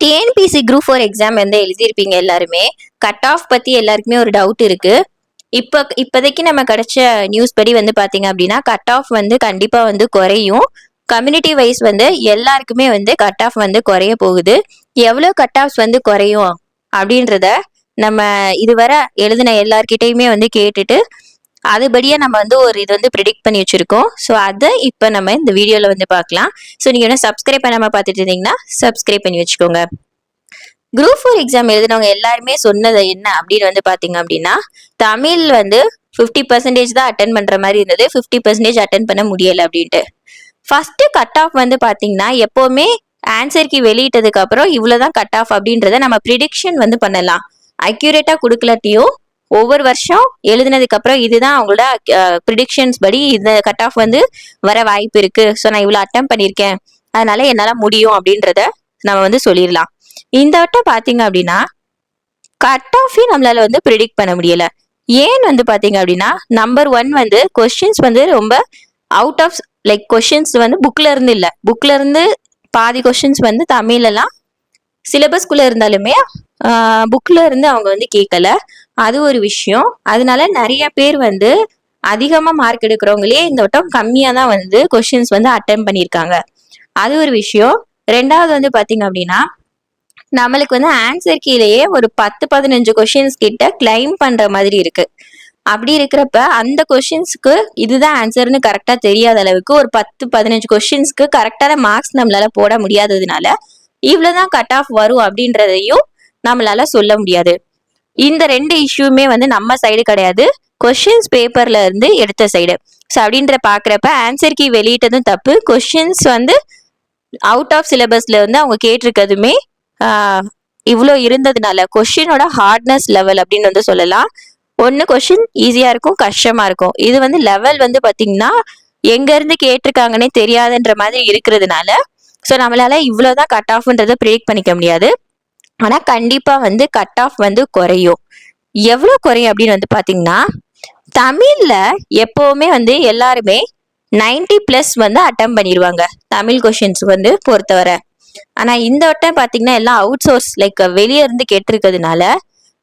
TNPSC group four exam வந்து எழுதியிருப்பீங்க எல்லாருமே? Cut off பத்தி எல்லாருக்குமே ஒரு டவுட் இருக்கு. இப்போ இப்போதைக்கு நம்ம கிடைச்ச நியூஸ் படி வந்து பாத்தீங்க அப்படின்னா கட் ஆஃப் வந்து கண்டிப்பா வந்து குறையும். கம்யூனிட்டி வைஸ் வந்து எல்லாருக்குமே வந்து கட் ஆஃப் வந்து குறைய போகுது. எவ்வளோ கட் ஆஃப்ஸ் வந்து குறையும் அப்படின்றத நம்ம இதுவரை எழுதின எல்லார்கிட்டையுமே வந்து கேட்டுட்டு அதுபடியே நம்ம வந்து ஒரு இது வந்து ப்ரிடிக்ட் பண்ணி வச்சுருக்கோம். ஸோ அதை இப்போ நம்ம இந்த வீடியோவில் வந்து பார்க்கலாம். ஸோ நீங்கள் என்ன சப்ஸ்கிரைப் பண்ணாமல் பார்த்துட்டு இருந்தீங்கன்னா சப்ஸ்கிரைப் பண்ணி வச்சுக்கோங்க. குரூப் ஃபோர் எக்ஸாம் எழுதினவங்க எல்லாருமே சொன்னது என்ன அப்படின்னு வந்து பார்த்தீங்க அப்படின்னா தமிழ் வந்து ஃபிஃப்டி பர்சன்டேஜ் தான் அட்டன் பண்ணுற மாதிரி இருந்தது. ஃபிஃப்டி பர்சன்டேஜ் அட்டன் பண்ண முடியலை அப்படின்ட்டு. ஃபஸ்ட்டு கட் ஆஃப் வந்து பார்த்தீங்கன்னா எப்போவுமே ஆன்சர் கீ வெளியிட்டதுக்கு அப்புறம் இவ்வளோதான் கட் ஆஃப் அப்படின்றத நம்ம ப்ரிடிக்ஷன் வந்து பண்ணலாம். அக்யூரேட்டாக கொடுக்கலாட்டியும் ஒவ்வொரு வருஷம் எழுதினதுக்கு அப்புறம் இதுதான் அவங்களோட ப்ரிடிக்ஷன்ஸ் படி இந்த கட் ஆஃப் வந்து வர வாய்ப்பு இருக்கு. ஸோ நான் இவ்வளோ அட்டம் பண்ணியிருக்கேன். அதனால என்னால் முடியும் அப்படின்றத நம்ம வந்து சொல்லிடலாம். இந்த வட்டம் பார்த்தீங்க அப்படின்னா கட் ஆஃபையும் நம்மளால வந்து ப்ரிடிக்ட் பண்ண முடியல. ஏன் வந்து பார்த்தீங்க அப்படின்னா நம்பர் ஒன் வந்து கொஸ்டின்ஸ் வந்து ரொம்ப அவுட் ஆஃப் லைக் கொஷின்ஸ் வந்து புக்ல இருந்து இல்லை. புக்கில் இருந்து பாதி கொஷின்ஸ் வந்து தமிழ்லலாம் சிலபஸ்குள்ளே இருந்தாலுமே புக்ல இருந்து அவங்க வந்து கேட்கல அது ஒரு விஷயம். அதனால நிறைய பேர் வந்து அதிகமாக மார்க் எடுக்கிறவங்களே இந்த வட்டம் கம்மியாக தான் வந்து கொஷின்ஸ் வந்து அட்டன் பண்ணியிருக்காங்க. அது ஒரு விஷயம். ரெண்டாவது வந்து பார்த்தீங்க அப்படின்னா நம்மளுக்கு வந்து ஆன்சர் கீழேயே ஒரு பத்து பதினஞ்சு கொஷின்ஸ் கிட்ட கிளைம் பண்ணுற மாதிரி இருக்கு. அப்படி இருக்கிறப்ப அந்த கொஷின்ஸ்க்கு இதுதான் ஆன்சர்னு கரெக்டாக தெரியாத அளவுக்கு ஒரு பத்து பதினஞ்சு கொஷின்ஸ்க்கு கரெக்டான மார்க்ஸ் நம்மளால போட முடியாததுனால இவ்வளோதான் கட் ஆஃப் வரும் அப்படின்றதையும் நம்மளால சொல்ல முடியாது. இந்த ரெண்டு இஷ்யூமே வந்து நம்ம சைடு கிடையாது. கொஷின்ஸ் பேப்பர்ல இருந்து எடுத்த சைடு ஸோ அப்படின்ற பாக்குறப்ப ஆன்சர் கீ வெளியிட்டதும் தப்பு. கொஷின்ஸ் வந்து அவுட் ஆஃப் சிலபஸ்ல வந்து அவங்க கேட்டிருக்கதுமே இவ்வளோ இருந்ததுனால கொஷினோட ஹார்ட்னஸ் லெவல் அப்படின்னு வந்து சொல்லலாம். ஒன்று கொஷின் ஈஸியாக இருக்கும் கஷ்டமாக இருக்கும். இது வந்து லெவல் வந்து பார்த்தீங்கன்னா எங்கேருந்து கேட்டிருக்காங்கன்னே தெரியாதுன்ற மாதிரி இருக்கிறதுனால ஸோ நம்மளால இவ்வளோதான் கட் ஆஃப்ன்றதை ப்ரிடிக் பண்ணிக்க முடியாது. ஆனால் கண்டிப்பாக வந்து கட் ஆஃப் வந்து குறையும். எவ்வளோ குறையும் அப்படின்னு வந்து பார்த்தீங்கன்னா தமிழில் எப்போவுமே வந்து எல்லாருமே நைன்டி ப்ளஸ் வந்து அட்டம் பண்ணிடுவாங்க தமிழ் கொஷின்ஸ் வந்து பொறுத்தவரை. ஆனால் இந்த வட்டம் பார்த்தீங்கன்னா எல்லாம் அவுட் சோர்ஸ் லைக் வெளியே இருந்து கேட்டிருக்கிறதுனால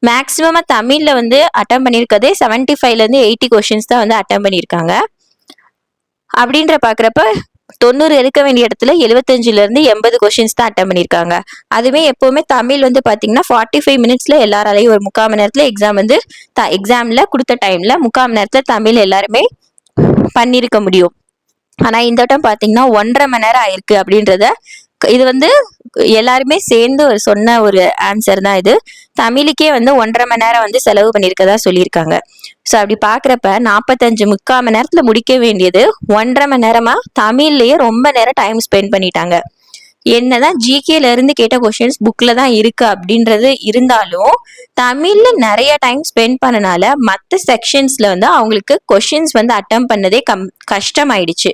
மேக்ஸிமமாக தமிழில் வந்து அட்டம் பண்ணியிருக்கதே செவன்டி ஃபைவ்லேருந்து எயிட்டி கொஷின்ஸ் தான் வந்து அட்டம் பண்ணியிருக்காங்க அப்படின்ற பார்க்குறப்ப தொண்ணூறு எடுக்க வேண்டிய இடத்துல எழுபத்தஞ்சுல இருந்து எண்பது கொஸ்டின்ஸ் தான் அட்டன் பண்ணியிருக்காங்க. அதுவே எப்பவுமே தமிழ் வந்து பாத்தீங்கன்னா ஃபார்ட்டி ஃபைவ் மினிட்ஸ்ல எல்லாராலையும் ஒரு முக்கால் மணி நேரத்துல எக்ஸாம் வந்து எக்ஸாம்ல கொடுத்த டைம்ல முக்கால் மணி நேரத்துல தமிழ் எல்லாருமே பண்ணியிருக்க முடியும். ஆனா இந்த வட்டம் பாத்தீங்கன்னா ஒன்றரை மணி நேரம் ஆயிருக்கு அப்படின்றத இது வந்து எல்லாருமே சேர்ந்து ஒரு சொன்ன ஒரு ஆன்சர் தான் இது. தமிழுக்கே வந்து ஒன்றரை மணி நேரம் வந்து செலவு பண்ணியிருக்கதா சொல்லியிருக்காங்க. ஸோ அப்படி பார்க்குறப்ப நாற்பத்தஞ்சு முக்கால் மணி நேரத்தில் முடிக்க வேண்டியது ஒன்றரை மணி நேரமாக தமிழ்லேயே ரொம்ப நேரம் டைம் ஸ்பெண்ட் பண்ணிட்டாங்க. என்னதான் ஜிகேல இருந்து கேட்ட கொஸ்டின்ஸ் புக்ல தான் இருக்கு அப்படின்றது இருந்தாலும் தமிழ்ல நிறைய டைம் ஸ்பெண்ட் பண்ணனால மற்ற செக்ஷன்ஸ்ல வந்து அவங்களுக்கு கொஸ்டின்ஸ் வந்து அட்டம் பண்ணதே கம் கஷ்டமாயிடுச்சு.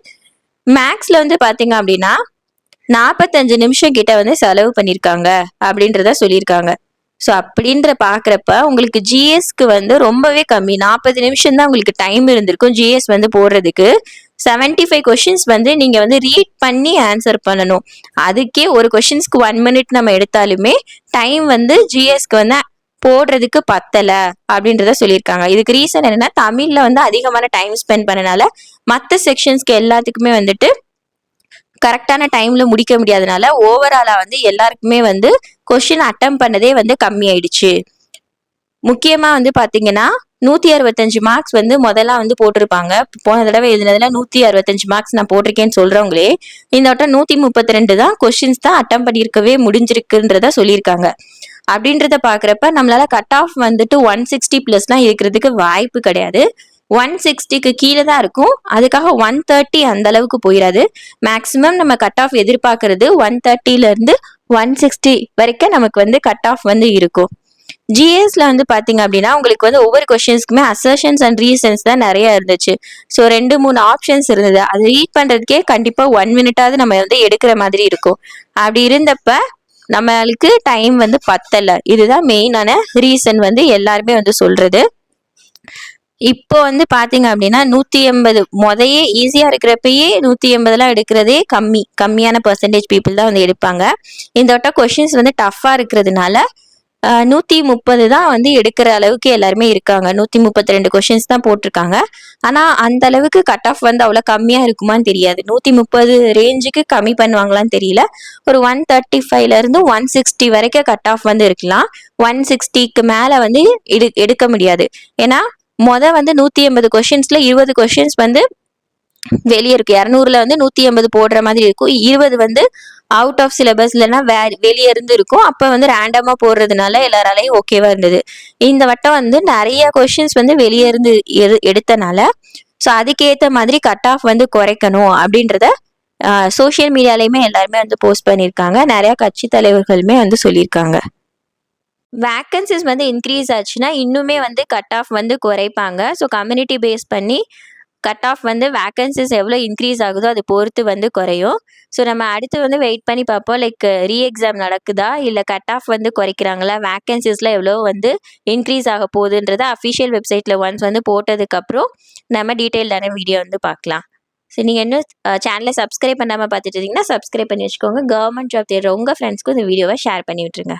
மேக்ஸ்ல வந்து பாத்தீங்க அப்படின்னா நாற்பத்தஞ்சு நிமிஷம் கிட்ட வந்து செலவு பண்ணியிருக்காங்க அப்படின்றத சொல்லியிருக்காங்க. ஸோ அப்படின்ற பார்க்குறப்ப உங்களுக்கு ஜிஎஸ்க்கு வந்து ரொம்பவே கம்மி. நாற்பது நிமிஷம் தான் உங்களுக்கு டைம் இருந்திருக்கும் ஜிஎஸ் வந்து போடுறதுக்கு. செவன்டி ஃபைவ் கொஷின்ஸ் வந்து நீங்கள் வந்து ரீட் பண்ணி ஆன்சர் பண்ணணும். அதுக்கே ஒரு கொஷின்ஸ்க்கு ஒன் மினிட் நம்ம எடுத்தாலுமே டைம் வந்து ஜிஎஸ்க்கு வந்து போடுறதுக்கு பத்தலை அப்படின்றத சொல்லியிருக்காங்க. இதுக்கு ரீசன் என்னன்னா தமிழில் வந்து அதிகமான டைம் ஸ்பெண்ட் பண்ணனால மற்ற செக்ஷன்ஸ்க்கு எல்லாத்துக்குமே வந்துட்டு கரெக்டான டைம்ல முடிக்க முடியாதனால ஓவராலா வந்து எல்லாருக்குமே வந்து கொஸ்டின் அட்டம் பண்ணதே வந்து கம்மி ஆயிடுச்சு முக்கியமா வந்து பாத்தீங்கன்னா நூத்தி அறுபத்தஞ்சு மார்க்ஸ் வந்து முதல்ல வந்து போட்டிருப்பாங்க. போன தடவை எழுதினதுல நூத்தி அறுபத்தஞ்சு மார்க்ஸ் நான் போட்டிருக்கேன்னு சொல்றவங்களே இந்த வட்டம் நூத்தி முப்பத்தி ரெண்டு தான் கொஸ்டின்ஸ் தான் அட்டம் பண்ணியிருக்கவே முடிஞ்சிருக்குன்றத சொல்லியிருக்காங்க. அப்படின்றத பாக்குறப்ப நம்மளால கட் ஆஃப் வந்துட்டு ஒன் சிக்ஸ்டி ப்ளஸ்லாம் இருக்கிறதுக்கு வாய்ப்பு கிடையாது. ஒன் சிக்ஸ்டிக்கு கீழே தான் இருக்கும். அதுக்காக ஒன் தேர்ட்டி அந்த அளவுக்கு போயிடாது மேக்ஸிமம் நம்ம கட் ஆஃப் எதிர்பார்க்கறது ஒன் தேர்ட்டிலேருந்து ஒன் சிக்ஸ்டி வரைக்கும் நமக்கு வந்து கட் ஆஃப் வந்து இருக்கும். ஜிஎஸ்ல வந்து பாத்தீங்க அப்படின்னா உங்களுக்கு வந்து ஒவ்வொரு கொஸ்டின்ஸ்க்குமே அசர்ஷன்ஸ் அண்ட் ரீசன்ஸ் தான் நிறைய இருந்துச்சு. ஸோ ரெண்டு மூணு ஆப்ஷன்ஸ் இருந்தது. அதை ரீட் பண்றதுக்கே கண்டிப்பா ஒன் மினிட்டாவது நம்ம வந்து எடுக்கிற மாதிரி இருக்கும். அப்படி இருந்தப்ப நம்மளுக்கு டைம் வந்து பத்தல. இதுதான் மெயினான ரீசன் வந்து எல்லாருமே வந்து சொல்றது. இப்போ வந்து பார்த்தீங்க அப்படின்னா நூற்றி எண்பது முதையே ஈஸியாக இருக்கிறப்பயே நூற்றி எண்பதுலாம் எடுக்கிறதே கம்மி கம்மியான பர்சன்டேஜ் பீப்புள் தான் வந்து எடுப்பாங்க. இந்த வட்டம் கொஷின்ஸ் வந்து டஃப்பாக இருக்கிறதுனால நூற்றி முப்பது தான் வந்து எடுக்கிற அளவுக்கு எல்லாருமே இருக்காங்க. நூற்றி முப்பத்தி ரெண்டு கொஷின்ஸ் தான் போட்டிருக்காங்க. ஆனால் அந்த அளவுக்கு கட் ஆஃப் வந்து அவ்வளோ கம்மியாக இருக்குமான்னு தெரியாது. நூற்றி முப்பது ரேஞ்சுக்கு கம்மி பண்ணுவாங்களான்னு தெரியல. ஒரு ஒன் தேர்ட்டி ஃபைவ்லேருந்து ஒன் சிக்ஸ்டி வரைக்கும் கட் ஆஃப் வந்து இருக்கலாம். ஒன் சிக்ஸ்டிக்கு மேலே வந்து எடு எடுக்க முடியாது. ஏன்னா மொதல் வந்து நூற்றி எண்பது கொஷின்ஸில் இருபது கொஷின்ஸ் வந்து வெளியே இருக்கும் இரநூறுல வந்து நூற்றி எண்பது போடுற மாதிரி இருக்கும். இருபது வந்து அவுட் ஆஃப் சிலபஸ் இல்லைன்னா வே வெளியே இருந்து இருக்கும். அப்போ வந்து ரேண்டமாக போடுறதுனால எல்லாராலையும் ஓகேவாக இருந்தது. இந்த வட்டம் வந்து நிறைய கொஷின்ஸ் வந்து வெளியே இருந்து எடு எடுத்தனால ஸோ அதுக்கேற்ற மாதிரி கட் ஆஃப் வந்து குறைக்கணும் அப்படின்றத சோஷியல் மீடியாலையுமே எல்லாருமே வந்து போஸ்ட் பண்ணியிருக்காங்க நிறையா கட்சி தலைவர்களுமே வந்து சொல்லியிருக்காங்க வேக்கன்சிஸ் வந்து இன்க்ரீஸ் ஆச்சுன்னா இன்னுமே வந்து கட் ஆஃப் வந்து குறைப்பாங்க. ஸோ கம்யூனிட்டி பேஸ் பண்ணி கட் ஆஃப் வந்து வேக்கன்சிஸ் எவ்வளோ இன்க்ரீஸ் ஆகுதோ அது பொறுத்து வந்து குறையும். ஸோ நம்ம அடுத்து வந்து வெயிட் பண்ணி பார்ப்போம். லைக் ரீ எக்ஸாம் நடக்குதா? இல்லை கட் ஆஃப் வந்து குறைக்கிறாங்களா? வேக்கன்சிஸில் எவ்வளோ வந்து இன்க்ரீஸ் ஆக போகுதுன்றத அஃபிஷியல் வெப்சைட்டில் ஒன்ஸ் வந்து போட்டதுக்கப்புறம் நம்ம டீட்டெயில்டான வீடியோ வந்து பார்க்கலாம். ஸோ நீங்கள் இன்னும் சேனலை சப்ஸ்கிரைப் பண்ணாமல் பார்த்துட்டு இருந்தீங்கன்னா சப்ஸ்கிரைப் பண்ணி வச்சுக்கோங்க. கவர்மெண்ட் ஜாப் தேடுற உங்கள் ஃப்ரெண்ட்ஸ்க்கும் இந்த வீடியோவை ஷேர் பண்ணி விட்டுருங்க.